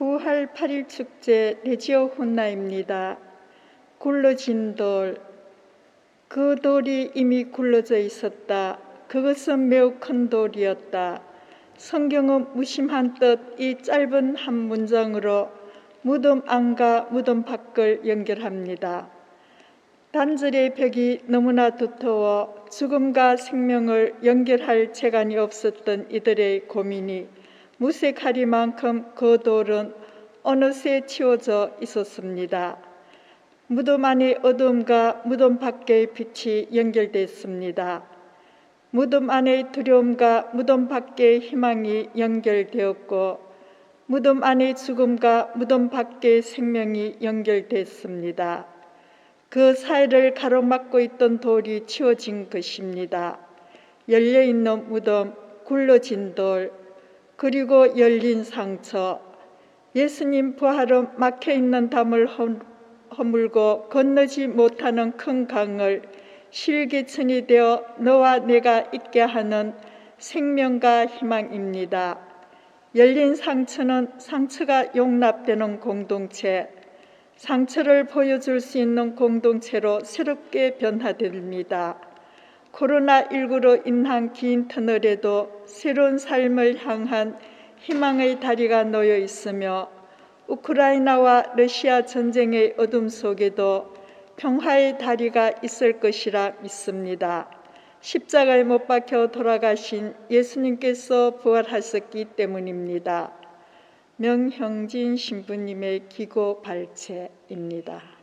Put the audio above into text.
부활 8일 축제 레지오 혼나입니다. 굴러진 돌, 그 돌이 이미 굴러져 있었다. 그것은 매우 큰 돌이었다. 성경은 무심한 뜻 이 짧은 한 문장으로 무덤 안과 무덤 밖을 연결합니다. 단절의 벽이 너무나 두터워 죽음과 생명을 연결할 재간이 없었던 이들의 고민이 무색하리만큼 그 돌은 어느새 치워져 있었습니다. 무덤 안의 어둠과 무덤 밖의 빛이 연결됐습니다. 무덤 안의 두려움과 무덤 밖의 희망이 연결되었고 무덤 안의 죽음과 무덤 밖의 생명이 연결됐습니다. 그 사이를 가로막고 있던 돌이 치워진 것입니다. 열려있는 무덤, 굴러진 돌, 그리고 열린 상처, 예수님 부활은 막혀 있는 담을 허물고 건너지 못하는 큰 강을 실기천이 되어 너와 내가 있게 하는 생명과 희망입니다. 열린 상처는 상처가 용납되는 공동체, 상처를 보여줄 수 있는 공동체로 새롭게 변화됩니다. 코로나19로 인한 긴 터널에도 새로운 삶을 향한 희망의 다리가 놓여 있으며 우크라이나와 러시아 전쟁의 어둠 속에도 평화의 다리가 있을 것이라 믿습니다. 십자가에 못 박혀 돌아가신 예수님께서 부활하셨기 때문입니다. 명형진 신부님의 기고 발제입니다.